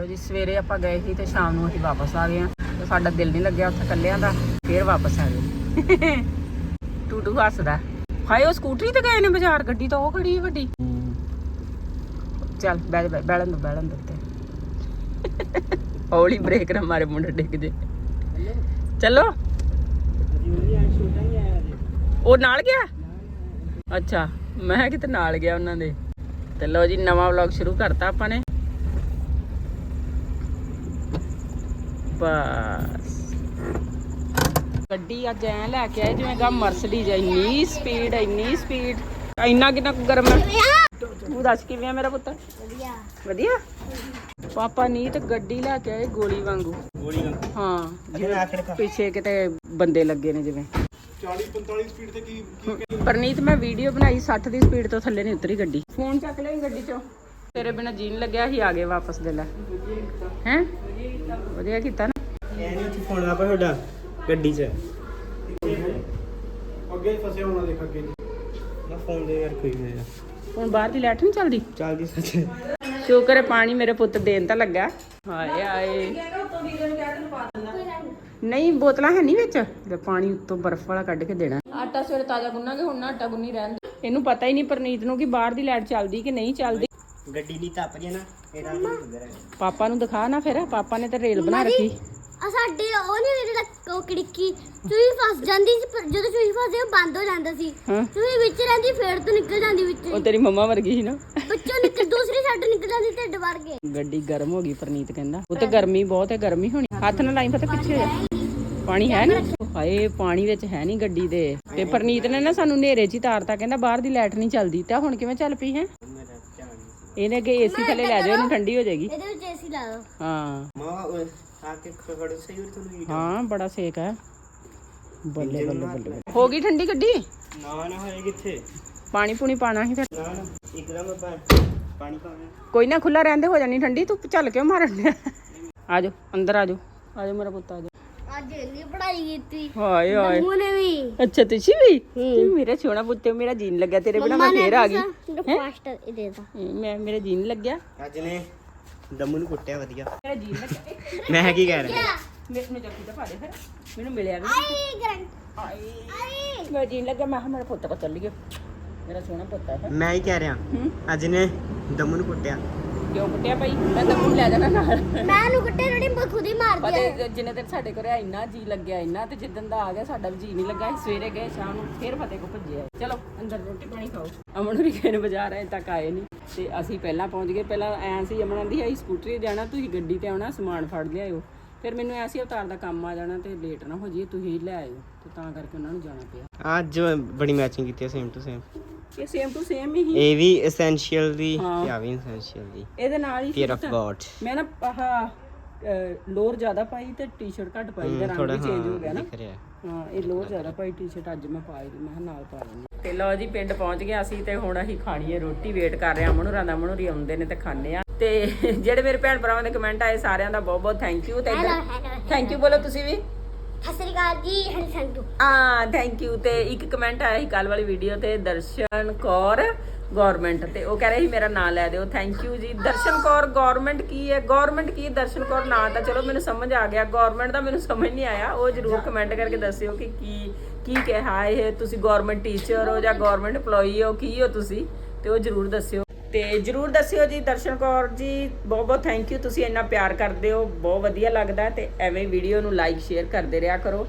ਚਲੋ ਜੀ, ਸਵੇਰੇ ਆਪਾਂ ਗਏ ਸੀ ਤੇ ਸ਼ਾਮ ਨੂੰ ਅਸੀਂ ਵਾਪਸ ਆ ਗਏ ਆ ਤੇ ਸਾਡਾ ਦਿਲ ਨਹੀਂ ਲੱਗਿਆ ਉੱਥੇ ਇਕੱਲਿਆਂ ਦਾ, ਫੇਰ ਵਾਪਸ ਆ ਗਏ। ਟੂਟੂ ਹੱਸਦਾ। ਹਾਏ, ਉਹ ਸਕੂਟਰੀ ਤੇ ਗਏ ਨੇ ਬਾਜ਼ਾਰ, ਗੱਡੀ ਤਾਂ ਉਹ ਖੜੀ ਹੈ ਵੱਡੀ। ਚੱਲ ਬੈਠ ਬੈਠ ਦੋ ਬੈਲਨ ਦੋ ਹੌਲੀ ਬ੍ਰੇਕ ਨਾ ਮਾਰੇ ਮੁੰਡੇ ਡਿੱਗ ਜੇ। ਚਲੋ। ਉਹ ਨਾਲ ਗਿਆ? ਅੱਛਾ, ਮੈਂ ਕਿਤੇ ਨਾਲ ਗਿਆ ਉਹਨਾਂ ਦੇ। ਤੇ ਲਓ ਜੀ, ਨਵਾਂ ਵਲੌਗ ਸ਼ੁਰੂ ਕਰਤਾ ਆਪਾਂ ਨੇ। ਬਸ ਗੱਡੀ ਅੱਜ ਐ ਲੈ ਕੇ ਆਏ ਜਿਵੇਂ ਗਾ ਮਰਸਡੀਜ਼ ਇੰਨੀ ਸਪੀਡ ਇੰਨੀ ਸਪੀਡ ਇੰਨਾ ਕਿੰਨਾ ਕੁ ਗਰਮ ਹੈ ਤੂੰ ਦੱਸ ਕਿਵੇਂ ਆ ਮੇਰਾ ਪੁੱਤ? ਵਧੀਆ। ਵਧੀਆ? ਪਾਪਾ ਨੀਤ ਗੱਡੀ ਲੈ ਕੇ ਆਏ ਗੋਲੀ ਵਾਂਗੂ। ਗੋਲੀ ਨਾਲ ਹਾਂ। ਕਾ ਪਿੱਛੇ ਕਿਤੇ ਬੰਦੇ ਲੱਗੇ ਨੇ ਜਿਵੇਂ। 40 45 ਸਪੀਡ ਤੇ ਕੀ ਪਰਨੀਤ ਮੈਂ ਵੀਡੀਓ ਬਣਾਈ 60 ਦੀ ਸਪੀਡ ਤੋਂ ਥੱਲੇ ਨਹੀਂ ਉਤਰੀ ਗੱਡੀ। ਫੋਨ ਚੱਕ ਲਈ ਗੱਡੀ ਚੋਂ। ਤੇਰੇ ਬਿਨਾ ਜੀਣ ਲੱਗਿਆ ਸੀ ਆ ਗਏ ਵਾਪਸ ਦੇ ਲੈ। ਹੈ? ਵਧੀਆ ਕੀਤਾ ਨਾ। ਇਹ ਨਹੀਂ ਉੱਥੇ ਫੋਨ ਆ ਪਿਆ ਤੁਹਾਡਾ ਗੱਡੀ 'ਚ। ਅੱਗੇ ਫਸਿਆ ਹੋਣਾ ਦੇਖ ਅੱਗੇ। ਨਾ ਫੋਨ ਦੇ ਯਾਰ ਕੋਈ ਨਹੀਂ ਹੁਣ ਬਾਹਰ ਦੀ ਲਾਈਟ ਨਹੀਂ ਚੱਲਦੀ? ਚੱਲਦੀ ਸੱਚ। ਸ਼ੁਕਰ ਹੈ ਪਾਣੀ ਮੇਰੇ ਪੁੱਤ ਦੇਣ ਤਾਂ ਲੱਗਾ। ਹਾਏ ਹਾਏ। ਨਹੀਂ ਬੋਤਲਾਂ ਹੈ ਨਹੀਂ ਵਿੱਚ? ਤੇ ਪਾਣੀ ਉੱਤੋਂ ਬਰਫ਼ ਵਾਲਾ ਕੱਢ ਕੇ ਦੇਣਾ। ਆਟਾ ਸਵੇਰੇ ਤਾਜ਼ਾ ਗੁੰਨਾਂਗੇ ਹੁਣ ਨਾ ਆਟਾ ਗੁੰਨੀ ਰਹਿਣ ਇਹਨੂੰ ਪਤਾ ਹੀ ਨਹੀਂ ਪਰਨੀਤ ਨੂੰ ਕਿ ਬਾਹਰ ਦੀ ਲਾਈਟ ਚੱਲਦੀ ਕਿ ਨਹੀਂ ਚੱਲਦੀ। ਗੱਡੀ ਨਹੀਂ ਤੱਪ ਜੇ ਨਾ ਇਹਦਾ ਨਹੀਂ ਹੁੰਦਾ ਪਾਪਾ ਨੂੰ ਦਿਖਾ ਨਾ ਫਿਰ ਪਾਪਾ ਨੇ ਤਾਂ ਰੇਲ ਬਣਾ ਰੱਖੀ। ਆ ਸਾਡੇ ਉਹ ਨਹੀਂ ਜਿਹੜਾ ਉਹ ਕਿੜਕੀ ਚੂਹੀ ਫਸ ਜਾਂਦੀ ਸੀ ਪਰ ਜਦੋਂ ਚੂਹੀ ਫਸਦੇ ਉਹ ਬੰਦ ਹੋ ਜਾਂਦਾ ਸੀ। ਹਾਂ। ਚੂਹੀ ਵਿੱਚ ਰਹਿੰਦੀ ਫੇਰ ਤੋਂ ਨਿਕਲ ਜਾਂਦੀ ਵਿੱਚ। ਉਹ ਤੇਰੀ ਮੰਮਾ ਵਰਗੀ ਸੀ ਨਾ। ਵਿੱਚੋਂ ਨਿਕਲ ਦੂਸਰੀ ਸਾਈਡ ਨਿਕਲ ਜਾਂਦੀ ਢਿੱਡ ਵੜ ਕੇ ਗੱਡੀ ਗਰਮ ਹੋ ਗਈ ਪਰਨੀਤ ਕਹਿੰਦਾ। ਉਹ ਤੇ ਗਰਮੀ ਬਹੁਤ ਹੈ ਗਰਮੀ ਹੋਣੀ। ਹੱਥ ਨਾਲ ਲਾਈ ਪਤਾ ਪਿੱਛੇ ਹੋ ਜਾ ਪਾਣੀ ਹੈ ਨਹੀਂ ਹਾਏ ਪਾਣੀ ਵਿੱਚ ਹੈ ਨਹੀਂ ਗੱਡੀ ਦੇ। ਤੇ ਪਰਨੀਤ ਨੇ ਨਾ ਸਾਨੂੰ ਹਨੇਰੇ 'ਚ ਹੀ ਤਾਰਤਾ ਕਹਿੰਦਾ ਬਾਹਰ ਦੀ ਲਾਈਟ ਨਹੀਂ ਚੱਲਦੀ। ਤਾਂ ਹੁਣ ਕਿਵੇਂ ਚੱਲ ਪਈ ਹੈ? ਇਹਨੇ ਅੱਗੇ ਏਸੀ ਥੱਲੇ ਲੈ ਜਾਓ ਇਹਨੂੰ ਠੰਡੀ ਹੋ ਜਾਏਗੀ। ਇਹਦੇ ਵਿੱਚ ਏਸੀ ਲਾ ਦੋ ਹਾਂ। ਮਾਂ ਆ ਕੇ ਖੜ ਸਹੀ ਹੋ ਤੁਹਾਨੂੰ ਹਾਂ ਬੜਾ ਸੇਕ ਹੈ। ਬੱਲੇ ਬੱਲੇ ਬੱਲੇ। ਹੋ ਗਈ ਠੰਡੀ ਗੱਡੀ? ਨਾ ਨਾ ਹੋਏ ਕਿੱਥੇ? ਪਾਣੀ ਪੂਣੀ ਪਾਣਾ ਸੀ ਫਿਰ। ਨਾ ਨਾ ਇੱਕਦਮ ਆਪਾਂ ਪਾਣੀ ਪਾਉਣਾ। ਕੋਈ ਨਾ ਖੁੱਲਾ ਰਹਿੰਦੇ ਹੋ ਜਾਣੀ ਠੰਡੀ ਤੂੰ ਚੱਲ ਕਿਉਂ ਮਾਰਨ ਡਿਆ? ਆ ਜਾਓ ਅੰਦਰ ਆ ਜਾਓ। ਆ ਜਾਓ ਮੇਰਾ ਪੁੱਤ ਆ ਜਾਓ। ਅੱਜ ਇੰਨੀ ਪੜਾਈ ਕੀਤੀ। ਹਾਏ ਹਾਏ। ਮੂੰਹ ਨੇ ਵੀ। ਅੱਛਾ ਤੁਸੀਂ ਵੀ? ਤੇ ਮੇਰਾ ਛੋਣਾ ਪੁੱਤ ਮੇਰਾ ਜੀਨ ਲੱਗਿਆ ਤੇਰੇ ਬਿਨਾ ਮੈਂ ਫੇਰ ਆ ਗਈ। ਫਾਸਟ ਇਹ ਦੇ ਦਾ। ਮੈਂ ਮੇਰਾ ਜੀਨ ਲੱਗਿਆ। ਅੱਜ ਨੇ ਦਮੂ ਨੂੰ ਕੁੱਟਿਆ ਵਧੀਆ। ਮੇਰਾ ਜੀਨ ਲੱਗਿਆ। ਮੈਂ ਕੀ ਕਹਿ ਰਿਹਾ? ਮੈਨੂੰ ਜੱਫੀ ਤਾਂ ਪਾ ਦੇ ਫਿਰ। ਮੈਨੂੰ ਮਿਲਿਆ ਵੀ ਆਈ ਗਰੰਟ। ਹਾਏ ਆਈ। ਮੇਰਾ ਜੀਨ ਲੱਗਿਆ ਮੈਂ ਕਿਹਾ ਮੇਰਾ ਪੁੱਤ ਕੋ ਚੱਲ ਗਿਆ ਮੇਰਾ ਸੋਹਣਾ ਪੁੱਤ ਹੈ ਮੈਂ ਹੀ ਕਹਿ ਰਿਹਾ ਅੱਜ ਨੇ ਦਮੂ ਨੂੰ ਕੁੱਟਿਆ। ਕਿਉਂ ਕੁੱਟਿਆ ਭਾਈ? ਮੈਂ ਤਾਂ ਹੁਣ ਲੈ ਜਾਣਾ ਨਾਲ। ਮੈਂ ਨੂੰ ਕੁੱਟੇ ਰੜੀ ਖੁਦ ਹੀ ਮਾਰ ਦਿਆ ਪਤੇ ਜਿੰਨੇ ਦਿਨ ਸਾਡੇ ਕੋਲ ਰਿਹਾ ਇੰਨਾ ਜੀ ਲੱਗਿਆ ਇੰਨਾ ਤੇ ਜਿੱਦਣ ਦਾ ਆ ਗਿਆ ਸਾਡਾ ਵੀ ਜੀ ਨਹੀਂ ਲੱਗਾ। ਅਸੀਂ ਸਵੇਰੇ ਗਏ ਸ਼ਾਮ ਨੂੰ ਫੇਰ ਫਤਿਹ ਕੋ ਭੱਜਿਆ ਚਲੋ ਅੰਦਰ ਰੋਟੀ ਪਾਣੀ ਖਾਓ। ਅਮਨ ਹੋਰੀ ਗਏ ਨੇ ਬਾਜ਼ਾਰ ਤੱਕ ਆਏ ਨਹੀਂ। ਤੇ ਅਸੀਂ ਪਹਿਲਾਂ ਪਹੁੰਚ ਗਏ। ਪਹਿਲਾਂ ਐਂ ਸੀ ਅਮਨ ਆਂਦੀ ਆਈ ਸਕੂਟਰੀ ਤੇ ਜਾਣਾ ਤੁਸੀਂ ਗੱਡੀ ਤੇ ਆਉਣਾ ਸਮਾਨ ਫੜ ਲਿਆਇਓ। ਫਿਰ ਮੈਨੂੰ ਐਂ ਸੀ ਅਵਤਾਰ ਦਾ ਕੰਮ ਆ ਜਾਣਾ ਤੇ ਲੇਟ ਨਾ ਹੋ ਜਾਈਏ ਤੁਸੀਂ ਲੈ ਆਇਓ। ਤੇ ਤਾਂ ਕਰਕੇ ਉਹਨਾਂ ਨੂੰ ਜਾਣਾ ਪਿਆ। ਅੱਜ ਬੜੀ ਮੈਚਿੰਗ ਕੀਤੀ ਸੇਮ ਟੂ ਸੇਮ ਇਹ ਸੇਮ ਟੂ ਸੇਮ ਹੀ। ਇਹ ਵੀ ਐਸੈਂਸ਼ੀਅਲ ਦੀ ਹਾਂ। ਇਹ ਵੀ ਐਸੈਂਸ਼ੀਅਲ ਦੀ। ਇਹਦੇ ਨਾਲ ਹੀ ਫੀਅਰ ਆਫ ਆ। ਗॉड ਮੈਂ ਨਾ ਆਹ ਲੋਅਰ ਜ਼ਿਆਦਾ ਪਾਈ ਤੇ ਟੀ-ਸ਼ਰਟ ਘੱਟ ਪਾਈ ਦਾ ਰੰਗ ਥੋੜਾ ਵੀ ਚੇਂਜ ਹੋ ਗਿਆ ਨਾ। ਦਿਖ ਰਿਹਾ। ਹਾਂ ਇਹ ਲੋਅਰ ਜ਼ਿਆਦਾ ਪਾਈ ਟੀ-ਸ਼ਰਟ ਅੱਜ ਮੈਂ ਪਾਈ ਦੀ ਮੈਂ ਕਿਹਾ ਨਾਲ ਪਾ ਲੈਂਦੀ ਤੇ ਲਓ ਜੀ ਪਿੰਡ ਪਹੁੰਚ ਗਏ ਅਸੀਂ ਤੇ ਹੁਣ ਅਸੀਂ ਖਾਣੀ ਹੈ ਰੋਟੀ ਵੇਟ ਕਰ ਰਹੇ ਹਾਂ। ਮਨੂਰਾਂ ਦਾ ਮਨੂਰੀ ਆਉਂਦੇ ਨੇ ਤੇ ਖਾਣੇ ਆ ਤੇ ਜਿਹੜੇ ਮੇਰੇ ਭੈਣ ਭਰਾਵਾਂ ਦੇ ਕਮੈਂਟ ਆਏ ਸਾਰਿਆਂ ਦਾ ਬਹੁਤ ਬਹੁਤ ਥੈਂਕ ਯੂ ਤੇ ਥੈਂਕ ਯੂ ਬੋਲੋ ਤੁਸੀਂ ਵੀ। ਸਤਿ ਜੀ ਹਰੀ ਸੰਧੂ ਆ ਥੈਂਕ ਯੂ ਤੇ ਇੱਕ ਕਮੈਂਟ ਆਇਆ ਸੀ ਕੱਲ ਵਾਲੀ ਵੀਡੀਓ ਤੇ ਦਰਸ਼ਨ ਕੌਰ ਗਵਰਨਮੈਂਟ ਤੇ। ਉਹ ਕਹਿ ਰਹੇ ਸੀ, ਮੇਰਾ ਨਾਮ ਲੈ ਦਿਓ ਥੈਂਕ ਯੂ ਜੀ। ਦਰਸ਼ਨ ਕੌਰ ਗਵਰਨਮੈਂਟ ਕੀ ਹੈ? ਗਵਰਨਮੈਂਟ ਕੀ ਹੈ? ਦਰਸ਼ਨ ਕੌਰ ਨਾਂ ਤਾਂ ਚਲੋ ਮੈਨੂੰ ਸਮਝ ਆ ਗਿਆ। ਗਵਰਨਮੈਂਟ ਦਾ ਮੈਨੂੰ ਸਮਝ ਨਹੀਂ ਆਇਆ। ਉਹ ਜਰੂਰ ਕਮੈਂਟ ਕਰਕੇ ਦੱਸਿਓ ਕਿ ਕੀ ਕੀ ਕਿਹਾ ਇਹ। ਤੁਸੀਂ ਗਵਰਨਮੈਂਟ ਟੀਚਰ ਹੋ ਜਾਂ ਗਵਰਨਮੈਂਟ EMPLOYEE ਹੋ, ਕੀ ਹੋ ਤੁਸੀਂ? ਤੇ ਉਹ ਜਰੂਰ ਦੱਸਿਓ। ਤੇ ਜਰੂਰ ਦੱਸਿਓ ਜੀ ਦਰਸ਼ਨ ਕੌਰ ਜੀ ਬਹੁਤ ਬਹੁਤ ਥੈਂਕ ਯੂ ਤੁਸੀਂ ਇੰਨਾ ਪਿਆਰ ਕਰਦੇ ਹੋ ਬਹੁਤ ਵਧੀਆ ਲੱਗਦਾ ਤੇ ਐਵੇਂ ਵੀਡੀਓ ਨੂੰ ਲਾਈਕ ਸ਼ੇਅਰ ਕਰਦੇ ਰਿਹਾ ਕਰੋ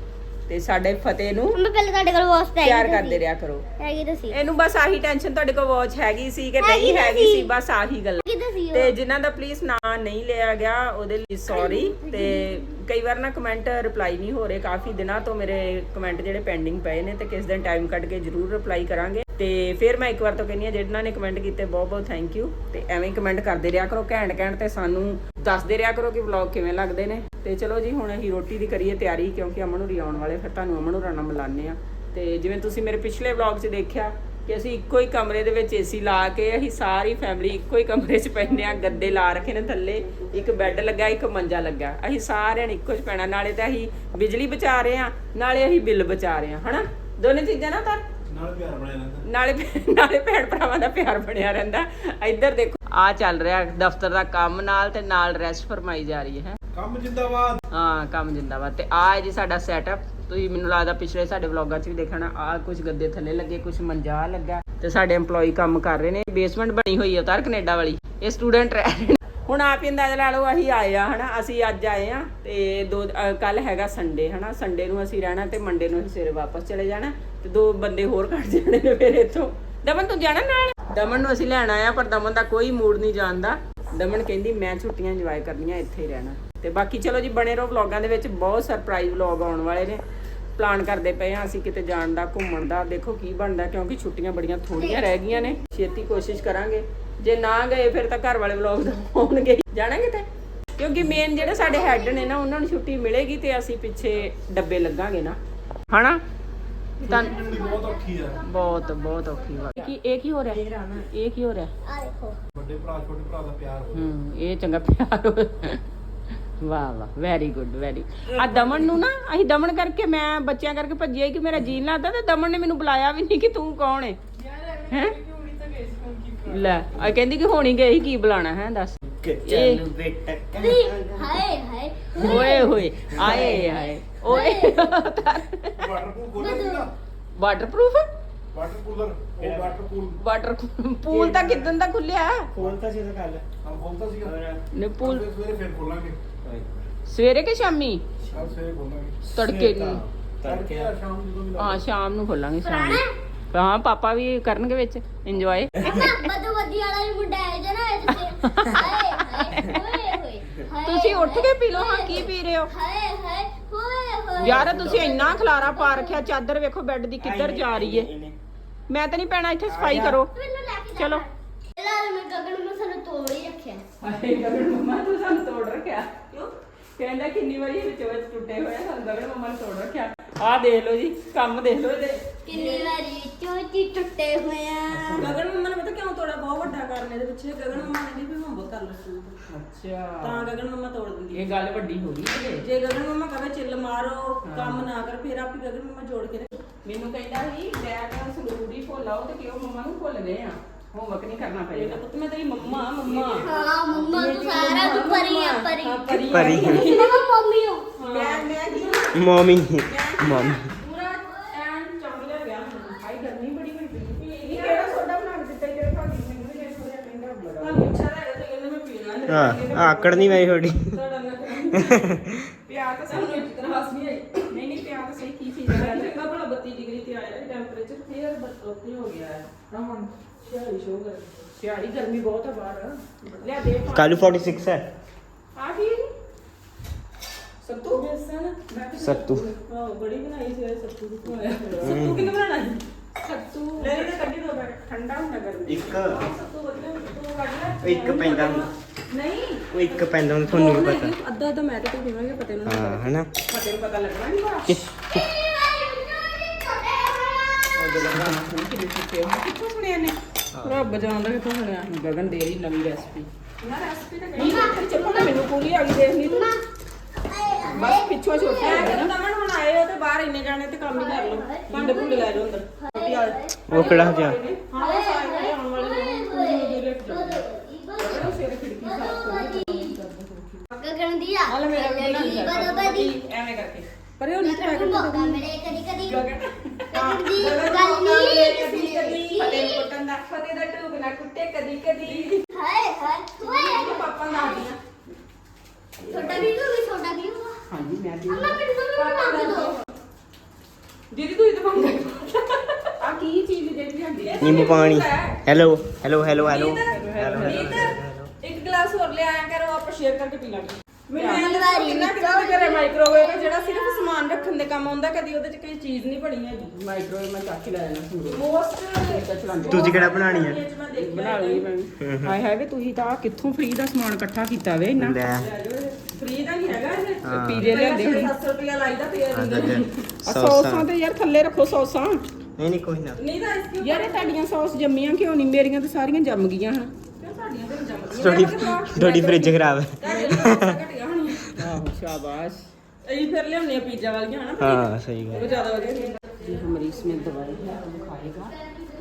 ਤੇ ਸਾਡੇ ਫਤਿਹ ਨੂੰ ਮੈਂ ਪਹਿਲੇ ਤੁਹਾਡੇ ਕੋਲ ਵਾਸਤੇ ਆਈ ਪਿਆਰ ਕਰਦੇ ਰਿਹਾ ਕਰੋ। ਹੈਗੀ ਤਾਂ ਸੀ। ਇਹਨੂੰ ਬਸ ਆਹੀ ਟੈਨਸ਼ਨ ਤੁਹਾਡੇ ਕੋਲ ਵਾਚ ਹੈਗੀ ਸੀ ਕਿ ਨਹੀਂ ਹੈਗੀ ਸੀ। ਬਸ ਆਹੀ ਗੱਲ। ਸੀ ਤੇ ਜਿਨ੍ਹਾਂ ਦਾ ਪਲੀਜ਼ ਨਾਂ ਨਹੀਂ ਲਿਆ ਗਿਆ ਉਹਦੇ ਲਈ ਸੌਰੀ ਤੇ ਕਈ ਵਾਰ ਨਾ ਕਮੈਂਟ ਰਿਪਲਾਈ ਨਹੀਂ ਹੋ ਰਹੇ ਕਾਫੀ ਦਿਨਾਂ ਤੋਂ ਮੇਰੇ ਕਮੈਂਟ ਜਿਹੜੇ ਪੈਂਡਿੰਗ ਪਏ ਨੇ ਤੇ ਕਿਸ ਦਿਨ ਟਾਈਮ ਕੱਢ ਕੇ ਜਰੂਰ ਰਿਪਲਾਈ ਕਰਾਂਗੇ। ਤੇ ਫਿਰ ਮੈਂ ਇੱਕ ਵਾਰ ਤੋਂ ਕਹਿੰਨੀ ਆ ਜਿਹਨਾਂ ਨੇ ਕਮੈਂਟ ਕੀਤੇ, ਬਹੁਤ ਬਹੁਤ ਥੈਂਕ ਯੂ ਤੇ ਐਵੇਂ ਹੀ ਕਮੈਂਟ ਕਰਦੇ ਰਿਹਾ ਕਰੋ, ਘੈਂਟ ਘੈਂਟ ਤੇ ਸਾਨੂੰ ਦੱਸਦੇ ਰਿਹਾ ਕਰੋ ਕਿ ਵਲੌਗ ਕਿਵੇਂ ਲੱਗਦੇ ਨੇ। ਤੇ ਚਲੋ ਜੀ, ਹੁਣ ਅਸੀਂ ਰੋਟੀ ਦੀ ਕਰੀਏ ਤਿਆਰੀ, ਕਿਉਂਕਿ ਅਮਨ ਹੋਰੀ ਆਉਣ ਵਾਲੇ ਫਿਰ ਤੁਹਾਨੂੰ ਅਮਨ ਹੋਰਾਂ ਨਾਲ ਮਿਲਾਨੇ ਆ ਤੇ ਜਿਵੇਂ ਤੁਸੀਂ ਮੇਰੇ ਪਿਛਲੇ ਵਲੌਗ 'ਚ ਦੇਖਿਆ ਕਿ ਅਸੀਂ ਇੱਕੋ ਹੀ ਕਮਰੇ ਦੇ ਵਿੱਚ ਏਸੀ ਲਾ ਕੇ ਅਸੀਂ ਸਾਰੀ ਫੈਮਿਲੀ ਇੱਕੋ ਹੀ ਕਮਰੇ 'ਚ ਪੈਂਦੇ ਆ ਗੱਦੇ ਲਾ ਰੱਖੇ ਨੇ ਥੱਲੇ, ਇੱਕ ਬੈੱਡ ਲੱਗਾ, ਇੱਕ ਮੰਜਾ ਲੱਗਾ। ਅਸੀਂ ਸਾਰਿਆਂ ਨੇ ਇੱਕੋ 'ਚ ਪੈਣਾ, ਨਾਲੇ ਤਾਂ ਅਸੀਂ ਬਿਜਲੀ ਬਚਾ ਰਹੇ ਆ ਨਾਲੇ ਅਸੀਂ ਬਿੱਲ ਬਚਾ ਰਹੇ ਆ ਹਨਾ? ਦੋਨੇ ਚੀਜ਼ਾਂ ਨਾ ਤਾਂ ਨਾਲ ਪਿਆਰ ਬਣਿਆ ਰਹਿੰਦਾ। ਨਾਲੇ ਨਾਲੇ ਭੈਣ ਭਰਾਵਾਂ ਦਾ ਪਿਆਰ ਬਣਿਆ ਰਹਿੰਦਾ। ਇੱਧਰ ਦੇਖੋ ਆ ਚੱਲ ਰਿਹਾ ਦਫ਼ਤਰ ਦਾ ਕੰਮ ਨਾਲ ਤੇ ਨਾਲ ਰੈਸਟ ਫਰਮਾਈ ਜਾ ਰਹੀ ਹੈ। ਕੰਮ ਜਿੰਦਾਬਾਦ। ਹਾਂ ਕੰਮ ਜਿੰਦਾਬਾਦ। ਤੇ ਆ ਜੀ ਸਾਡਾ ਸੈਟਅਪ ਤੁਸੀਂ ਮੈਨੂੰ ਲੱਗਦਾ ਪਿਛਲੇ ਸਾਡੇ ਵਲੌਗਾਂ 'ਚ ਵੀ ਦੇਖਣਾ ਆ ਕੁਝ ਗੱਦੇ ਥੱਲੇ ਲੱਗੇ ਕੁਝ ਮੰਜਾ ਲੱਗਾ। ਤੇ ਸਾਡੇ EMPLOYE ਕੰਮ ਕਰ ਰਹੇ ਨੇ। ਬੇਸਮੈਂਟ ਬਣੀ ਹੋਈ ਹੈ ਉਤਾਰ ਕੈਨੇਡਾ ਵਾਲੀ। ਇਹ ਸਟੂਡੈਂਟ ਰਹਿ ਰਹੇ ਨੇ। ਹੁਣ ਆਪ ਹੀ ਅੰਦਾਜ਼ਾ ਲਾ ਲਓ ਅਸੀਂ ਆਏ ਆ ਹਨਾ ਅਸੀਂ ਅੱਜ ਆਏ ਆ ਤੇ ਦੋ ਕੱਲ ਹੈਗਾ ਸੰਡੇ ਹਨਾ ਸੰਡੇ ਨੂੰ ਅਸੀਂ ਰਹਿਣਾ ਤੇ ਮੰਡੇ ਨੂੰ ਅਸੀਂ ਸਵੇਰੇ ਵਾਪਸ ਚਲੇ ਜਾਣਾ ਤੇ ਦੋ ਬੰਦੇ ਹੋਰ ਕੱਢ ਜਾਣੇ ਨੇ ਫਿਰ ਇੱਥੋਂ। ਦਮਨ ਤੂੰ ਜਾਣਾ ਨਾਲ? ਦਮਨ ਨੂੰ ਅਸੀਂ ਲੈਣ ਆਏ ਆ ਪਰ ਦਮਨ ਦਾ ਕੋਈ ਮੂਡ ਨਹੀਂ ਜਾਣਦਾ ਦਮਨ ਕਹਿੰਦੀ ਮੈਂ ਛੁੱਟੀਆਂ ਇੰਜੋਏ ਕਰਨੀਆਂ ਇੱਥੇ ਹੀ ਰਹਿਣਾ। ਤੇ ਬਾਕੀ ਚਲੋ ਜੀ ਬਣੇ ਰਹੋ ਵਲੌਗਾਂ ਦੇ ਵਿੱਚ ਬਹੁਤ ਸਰਪ੍ਰਾਈਜ਼ ਵਲੌਗ ਆਉਣ ਵਾਲੇ ਨੇ। ਪਲਾਨ ਕਰਦੇ ਪਏ ਆ ਅਸੀਂ ਕਿਤੇ ਜਾਣ ਦਾ ਘੁੰਮਣ ਦਾ ਦੇਖੋ ਕੀ ਬਣਦਾ ਕਿਉਂਕਿ ਛੁੱਟੀਆਂ ਬੜੀਆਂ ਥੋੜੀਆਂ ਰਹਿ ਗਈਆਂ ਨੇ। ਛੇਤੀ ਕੋਸ਼ਿਸ਼ ਕਰਾਂਗੇ। ਜੇ ਨਾ ਗਏ ਫਿਰ ਤਾਂ ਘਰ ਵਾਲੇ ਵਲੌਗ ਹੋਣਗੇ ਹੀ। ਜਾਣਾ ਕਿਤੇ? ਕਿਉਂਕਿ ਮੇਨ ਜਿਹੜੇ ਸਾਡੇ ਹੈੱਡ ਨੇ ਨਾ ਉਹਨਾਂ ਨੂੰ ਛੁੱਟੀ ਮਿਲੇਗੀ ਤੇ ਅਸੀਂ ਪਿੱਛੇ ਡੱਬੇ ਲੱਗਾਂਗੇ ਨਾ। ਹਨਾ? ਤਾਂ ਬਹੁਤ ਔਖੀ ਆ ਬਹੁਤ ਬਹੁਤ ਔਖੀ ਵਾ ਕੀ ਇਹ ਕੀ ਹੋ ਰਿਹਾ? ਇਹ ਕੀ ਹੋ ਰਿਹਾ? ਆ ਦੇਖੋ ਵੱਡੇ ਭਰਾ ਛੋਟੇ ਭਰਾ ਦਾ ਪਿਆਰ ਹੋ ਹੂੰ ਇਹ ਚੰਗਾ ਪਿਆਰ ਹੋ ਵਾਹ ਵਾਹ ਵੈਰੀ ਗੁੱਡ ਵੈਰੀ ਆ ਦਮਨ ਨੂੰ ਨਾ ਅਸੀਂ ਦਮਨ ਕਰਕੇ ਮੈਂ ਬੱਚਿਆਂ ਕਰਕੇ ਭੱਜਿਆ ਕਿ ਮੇਰਾ ਜੀਨ ਲੱਗਦਾ ਤੇ ਦਮਨ ਨੇ ਮੈਨੂੰ ਬੁਲਾਇਆ ਵੀ ਨਹੀਂ ਕਿ ਤੂੰ ਕੌਣ ਹੈ ਹੈ? ਲੈ ਆ ਕਹਿੰਦੀ ਕਿ ਹੋਣੀ ਗਈ ਕੀ ਬੁਲਾਣਾ ਹੈ ਦੱਸ। ਇਹ ਹਾਏ ਹਾਏ। ਓਏ ਹੋਏ ਆਏ ਆਏ ਓਏ। ਵਾਟਰਪੂਲ ਖੋਲ੍ਹਿਆ ਸੀ ਨਾ? ਵਾਟਰਪ੍ਰੂਫ ਵਾਟਰਪੂਲਰ ਉਹ ਵਾਟਰਪੂਲ ਵਾਟਰ ਪੂਲ ਤਾਂ ਕਿਦਾਂ ਦਾ ਖੁੱਲਿਆ? ਖੋਲਤਾ ਸੀ ਉਹਦਾ ਕੱਲ ਹਮ ਖੋਲਤਾ ਸੀਗਾ। ਨੇ ਪੂਲ ਫਿਰ ਸਵੇਰੇ ਫਿਰ ਖੋਲਾਂਗੇ। ਸਵੇਰੇ ਕਿ ਸ਼ਾਮੀ? ਕੱਲ ਸਵੇਰੇ ਖੋਲਾਂਗੇ। ਤੜਕੇ ਨੂੰ ਤੜਕੇ ਆ ਸ਼ਾਮ ਨੂੰ ਜਦੋਂ ਵੀ ਹਾਂ ਸ਼ਾਮ ਨੂੰ ਖੋਲਾਂਗੇ ਸ਼ਾਮ ਨੂੰ। ਹਾਂ ਪਾਪਾ ਵੀ ਕਰਨਗੇ ਵਿੱਚ ਇੰਜੋਏ ਨਾ ਬਦੋ ਵਧੀ ਵਾਲਾ ਵੀ ਮੁੰਡਾ ਹੈ ਜਨਾ ਇਹ ਤੁਸੀਂ ਹਾਏ ਹਾਏ ਹੋਏ ਹੋਏ ਹਾਏ, ਤੁਸੀਂ ਉੱਠ ਕੇ ਪੀ ਲਓ ਹਾਂ ਕੀ ਪੀ ਰਹੇ ਹੋ? ਹਾਏ ਹਾਏ ਹੋਏ ਹੋਏ। ਯਾਰ ਤੁਸੀਂ ਇੰਨਾ ਖਲਾਰਾ ਪਾ ਰੱਖਿਆ ਚਾਦਰ ਵੇਖੋ ਬੈੱਡ ਦੀ ਕਿੱਧਰ ਜਾ ਰਹੀ ਏ ਮੈਂ ਤਾਂ ਨਹੀਂ ਪੈਣਾ ਇੱਥੇ ਸਫ਼ਾਈ ਕਰੋ। ਮੈਨੂੰ ਲੈ ਕੇ ਚਲੋ। ਲਾਲ ਮੈਂ ਗਗਨ ਨੂੰ ਸਾਨੂੰ ਤੋੜ ਹੀ ਰੱਖਿਆ। ਹਾਏ ਗਗਨ ਮਮਾ ਤੂੰ ਸਾਨੂੰ ਤੋੜ ਰੱਖਿਆ। ਕਿਉਂ? ਕਹਿੰਦਾ ਕਿੰਨੀ ਵਾਰੀ ਵਿੱਚੋਂ ਵਿੱਚ ਟੁੱਟੇ ਹੋਏ ਸਾਨੂੰ ਗਗਨ ਮਮਾ ਨੇ ਤੋੜ ਰੱਖਿਆ। ਆਹ ਦੇਖ ਲਓ ਜੀ ਕੰਮ ਦੇਖ ਲਓ ਇਹਦੇ। ਕਿੰਨੀ ਵਾਰੀ ਚੋਟੀ ਟੁੱਟੇ ਹੋਏ ਆ। ਗਗਨ ਮੰਮਾ ਨੇ ਪਤਾ ਕਿਉਂ ਤੋੜਾ ਬਹੁਤ ਵੱਡਾ ਕਾਰਨ ਇਹਦੇ ਪਿੱਛੇ। ਗਗਨ ਮੰਮਾ ਨੇ ਵੀ ਹੋਮਵਰਕ ਕਰ ਲਓ ਸਕੂਲ ਤੋਂ ਅੱਛਾ। ਤਾਂ ਗਗਨ ਮੰਮਾ ਤੋੜ ਦਿੰਦੀ ਹੈ। ਇਹ ਗੱਲ ਵੱਡੀ ਹੋ ਗਈ ਜੇ ਗਗਨ ਮੰਮਾ ਕਹੇ ਚਿੱਲ ਮਾਰੋ ਕੰਮ ਨਾ ਕਰ ਫਿਰ ਆਪੀ ਗਗਨ ਮੰਮਾ ਜੋੜ ਕੇ ਰੱਖ। ਮੈਨੂੰ ਕਹਿੰਦਾ ਸੀ ਬੈਗ ਸੰਗਰੂਰ ਹੀ ਭੁੱਲ ਆਓ ਤੇ ਕਿਉਂ ਮਮਾ ਨੂੰ ਭੁੱਲ ਗਏ ਆ? ਹੋਮਵਰਕ ਨਹੀਂ ਕਰਨਾ ਪਏਗਾ। ਪੁੱਤ ਮੈਂ ਤੇਰੀ ਮੰਮਾ ਮੰਮਾ। ਹਾਂ ਮੰਮਾ ਤੂੰ ਸਾਰਾ ਤੂੰ ਪਰੀ ਆ ਪਰੀ ਹਾਂ, ਪਰੀ। ਆ। ਪਰੀ ਮੰਮਾ ਮੰਮੀ ਹੋ। ਮੈਂ ਮੈਂ ਕੀ ਮੋਮੀ ਮੋਮੀ ਪੂਰਾ ਐਨ ਚੌਂਕ ਲਿਆ ਗਿਆ ਹੁਣ ਹਾਈ ਗਰਮੀ ਬੜੀ ਹੋਈ ਪਈ ਇਹ ਕਿਹੜਾ ਸੋਡਾ ਬਣਾ ਕੇ ਦਿੱਤਾ ਜਿਹੜਾ ਤੁਹਾਡੀ ਮੈਨੂੰ ਵੀ ਇਹ ਥੋੜਾ ਕਹਿੰਦਾ ਬੜਾ ਤੁਹਾਨੂੰ ਇੱਛਾ ਹੈਗਾ ਤੇ ਕਹਿੰਦੇ ਮੈਂ ਪੀਣਾ ਨਹੀਂ ਹਾਂ ਆਕੜ ਨਹੀਂ ਮੈਂ ਤੁਹਾਡੀ ਤੁਹਾਡਾ ਨਾ ਪਿਆ ਤਾਂ ਸਾਨੂੰ ਇੱਕ ਤਰ੍ਹਾਂ ਹੱਸ ਨਹੀਂ ਆਈ ਨਹੀਂ ਨਹੀਂ ਪਿਆ ਤਾਂ ਸਹੀ ਕੀ ਚੀਜ਼ ਹੈ ਚੰਗਾ ਭਲਾ 32 ਡਿਗਰੀ ਤੇ ਆਇਆ ਟੈਂਪਰੇਚਰ ਫੇਰ ਬੱਤੀ ਹੋ ਗਿਆ ਹੈ ਰਮਨ ਸ਼ਾਹੀ ਸ਼ੋ ਕਰ ਸਿਆੜੀ ਗਰਮੀ ਬਹੁਤ ਆ ਬਾਹਰ ਲਿਆ ਦੇ ਪਾ- ਕੱਲ 46 ਹੈ ਆ ਕੀ ਹੈ ਜੀ? ਸੱਤੂ? ਬੇਸਨ ਸੱਤੂ। ਹਾਂ ਬੜੀ ਬਣਾਈ ਸੀ ਸੱਤੂ ਦੀ। ਸੱਤੂ ਕਿੰਨੇ ਬਣਾਣਾ ਹੈ। ਸੱਤੂ ਲੈ ਲੈ ਕੱਢੀ ਦੋ ਬੈਠ। ਠੰਡਾ ਹੁੰਦਾ ਗਰਮੀ। ਇੱਕ। ਸੱਤੂ ਵਧੀਆ ਤੂੰ ਕੱਢ ਲੈ। ਇੱਕ ਪੈਂਦਾ ਹੁੰਦਾ। ਨਹੀਂ। ਉਹ ਇੱਕ ਪੈਂਦਾ ਹੁੰਦਾ ਤੁਹਾਨੂੰ ਵੀ ਪਤਾ? ਅੱਧਾ ਤਾਂ ਮੈਂ ਤੇ ਤੂੰ ਪੀਵਾਂਗੇ ਪਤਾ ਨੂੰ ਹਾਂ ਹਨਾ? ਪਤੇ ਨੂੰ ਪਤਾ ਲੱਗਣਾ ਨਹੀਂ ਬਾ ਕਿ- ਕਿੰਨੇ ਚੁੱਕੇ ਹੋ। ਕਿੱਥੋਂ ਸੁਣਿਆ ਨੇ ਰੱਬ ਜਾਣਦਾ ਕਿੱਥੋਂ ਸੁਣਿਆ ਗਗਨ ਦੇ ਰਹੀ ਨਵੀਂ ਰੈਸਪੀ ਨਾ ਰੈਸਪੀ ਤਾਂ ਨਹੀਂ ਨਾ ਮੈਨੂੰ ਪੂਰੀ ਆ ਗਈ ਦੇਖਣੀ ਤੂੰ। ਬਸ ਪਿੱਛੋਂ ਛੋਟਾ ਹੈ ਕਿ ਦਮਨ ਹੁਣ ਆਏ ਹੋ ਤੇ ਬਾਹਰ ਇੰਨੇ ਜਾਣੇ ਤੇ ਕੰਮ ਹੀ ਕਰ ਲਓ। ਭਾਂਡੇ ਭੁੰਡੇ ਲੈ ਜਾਓ ਅੰਦਰ। ਉਹ ਕਿਹੜਾ ਜਿਹਾ ਹਾਂ ਉਹ ਸਾਰੇ ਆਉਣ ਵਾਲੇ ਨੇ। ਜਾਓ ਸਵੇਰੇ ਖਿੜਕੀ ਸਾਫ਼ ਕਰੀ ਗਗਨ ਦੀ ਆ। ਹਾਲੇ ਮੇਰਾ ਵੀ ਬਣਾ ਲੜੀ ਬਦਬਦੀ ਐਵੇਂ ਕਰਕੇ। ਪਰ ਇਹ ਨਹੀਂ ਨੂੰ ਮੌਕਾ ਮਿਲੇ ਕਦੀ ਕਦੀ ਗਗਨ ਗਗਨ ਦੀ ਗੱਲ ਨਹੀਂ ਕਦੀ ਕਦੀ ਫਤੇ ਨੂੰ ਕੁੱਟਣ ਦਾ ਫਤੇ ਦਾ ਟੂਬ ਨਾ ਕੁੱਟੇ ਕਦੀ ਕਦੀ ਹਾਏ ਹਾਏ ਹੋਏ ਪਾਪਾ ਨਾਲ ਦੀਆਂ ਛੋਟਾ ਵੀ ਵੀ ਛੋਟਾ ਵੀ ਹੋਆ ਹਾਂਜੀ ਮੈਂ ਦੀ ਅੰਮਾ ਮੈਨੂੰ ਵੀ ਮੰਗ ਦੋ ਦੀਦੀ ਤੂੰ ਇਹ ਤਾਂ ਮੰਗ ਆ ਕੀ ਚੀਜ਼ ਜਿਹੜੀ ਹੁੰਦੀ ਹੈ ਨਿੰਬੂ ਪਾਣੀ। ਹੈਲੋ ਹੈਲੋ ਹੈਲੋ ਹੈਲੋ ਇੱਕ ਗਲਾਸ ਹੋਰ ਲੈ ਆਇਆ ਕਰੋ ਆਪਾਂ ਸ਼ੇਅਰ ਕਰਕੇ ਪੀ ਲਾਂਗੇ। ਮੈਨੂੰ ਵਾਰੀ ਦੱਸੋ ਕਿੰਨਾ ਕਿੰਨਾ ਘਰੇ ਮਾਈਕ੍ਰੋਵੇਵ ਹੈ ਜਿਹੜਾ ਸਿਰਫ ਸਮਾਨ ਰੱਖਣ ਦੇ ਕੰਮ ਆਉਂਦਾ ਕਦੀ ਉਹਦੇ 'ਚ ਕੋਈ ਚੀਜ਼ ਨਹੀਂ ਬਣੀ ਹੈਗੀ। ਮਾਈਕ੍ਰੋਵੇਵ ਮੈਂ ਚੱਕ ਕੇ ਲੈ ਜਾਣਾ ਸੰਗਰੂਰ ਮੋਸਟ ਤੁਸੀਂ ਕਿਹੜਾ ਬਣਾਣੀ ਹੈ ਬਣਾ ਲਈ ਮੈਂ ਹਾਏ ਹਾਏ ਵੇ ਤੁਸੀਂ ਤਾਂ ਕਿੱਥੋਂ ਫ੍ਰੀ ਦਾ ਸਮਾਨ ਇਕੱਠਾ ਕੀਤਾ ਵੇ ਇੰਨਾ ਲੈ ਫ੍ਰੀ ਦਾ ਨਹੀਂ ਹੈਗਾ ਇਹ ਹਾਂ। ਪੀਜ਼ੇ ਲਿਆਂਦੇ ਹੋਣੇ 700 ਰੁਪਇਆ ਲਾਈਦਾ ਤੇ ਆ ਦਿੰਦੇ ਗਜਰ ਨੇ। ਆ ਸੌਸਾਂ ਤੇ ਯਾਰ ਥੱਲੇ ਰੱਖੋ ਸੌਸਾਂ ਨਹੀਂ ਨਹੀਂ ਕੋਈ ਨਾ ਨਹੀਂ ਤਾਂ ਇਸ ਕਿਉਂ ਯਾਰ ਇਹ ਤੁਹਾਡੀਆਂ ਸੌਸ ਜੰਮੀਆਂ ਕਿਉਂ ਨਹੀਂ ਮੇਰੀਆਂ ਤਾਂ ਸਾਰੀਆਂ ਜੰਮ ਗਈਆਂ ਹਨ ਸਾਡੀਆਂ ਤੇ ਜੰਮਦੀਆਂ ਤੁਹਾਡੀ ਤੁਹਾਡੀ ਫ੍ਰਿਜ ਖਰਾਬ ਹੈ ਤੁਹਾਡੀਆਂ ਘਟੀਆਂ ਹੋਣੀਆਂ ਆਹੋ ਸ਼ਾਬਾਸ਼ ਅਸੀਂ ਫਿਰ ਲਿਆਉਂਦੇ ਆ ਪੀਜ਼ਾ ਵਾਲੀਆਂ ਹਨਾ ਹਾਂ ਸਹੀ ਗੱਲ ਉਹ ਜ਼ਿਆਦਾ ਵਧੀਆ ਹੁੰਦੀਆਂ। जी हमारी इसमें दवाई है हम खाएगा